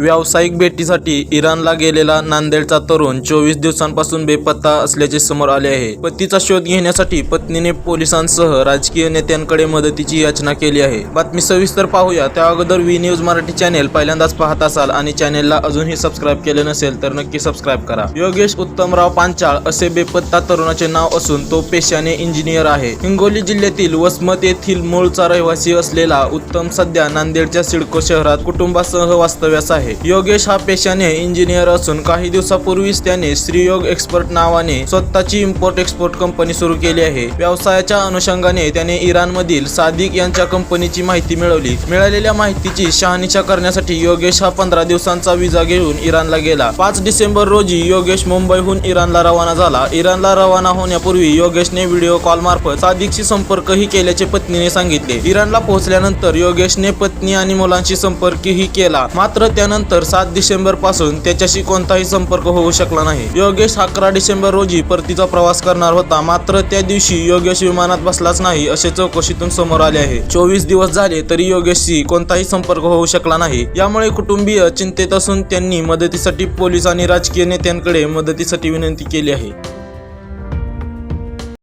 व्यावसायिक भेटीसाठी इराणला गेलेला नांदेडचा तरुण चोवीस दिवसांपासून बेपत्ता असल्याचे समोर आले आहे. पतीचा शोध घेण्यासाठी पत्नीने पोलिसांसह राजकीय नेत्यांकडे मदतीची याचना केली आहे. बातमी सविस्तर पाहूया. त्या अगोदर व्ही न्यूज मराठी चॅनेल पहिल्यांदाच पाहत असाल आणि चॅनेलला अजूनही सबस्क्राईब केले नसेल तर नक्की सबस्क्राईब करा. योगेश उत्तमराव पांचाळ असे बेपत्ता तरुणाचे नाव असून तो पेशाने इंजिनियर आहे. हिंगोली जिल्ह्यातील वसमत येथील मूळचा रहिवासी असलेला उत्तम सध्या नांदेडच्या सिडको शहरात कुटुंबासह वास्तव्यास आहे. योगेश हा पेशाने इंजिनियर असून काही दिवसापूर्वीच त्याने श्रीयोग एक्सपर्ट नावाने स्वतःची इम्पोर्ट एक्सपोर्ट कंपनी सुरू केली आहे. व्यवसायाच्या अनुषंगाने त्याने इराणमधील सादिक यांच्या कंपनीची माहिती मिळवली. मिळालेल्या माहितीची शहानिशा करण्यासाठी योगेश हा पंधरा दिवसांचा विजा घेऊन इराणला गेला. पाच डिसेंबर रोजी योगेश मुंबईहून इराणला रवाना झाला. इराणला रवाना होण्यापूर्वी योगेशने व्हिडिओ कॉल मार्फत सादिकशी संपर्कही केल्याचे पत्नीने सांगितले. इराणला पोहोचल्यानंतर योगेशने पत्नी आणि मुलांशी संपर्कही केला. मात्र त्यानंतर त्यानंतर सात डिसेंबरपासून त्याच्याशी कोणताही संपर्क होऊ शकला नाही. योगेश अकरा डिसेंबर रोजी परतीचा प्रवास करणार होता. मात्र त्या दिवशी योगेश विमानात बसलाच नाही असे चौकशीतून समोर आले आहे. चोवीस दिवस झाले तरी योगेशशी कोणताही संपर्क होऊ शकला नाही. यामुळे कुटुंबीय चिंतेत असून त्यांनी मदतीसाठी पोलीस आणि राजकीय नेत्यांकडे मदतीसाठी विनंती केली आहे.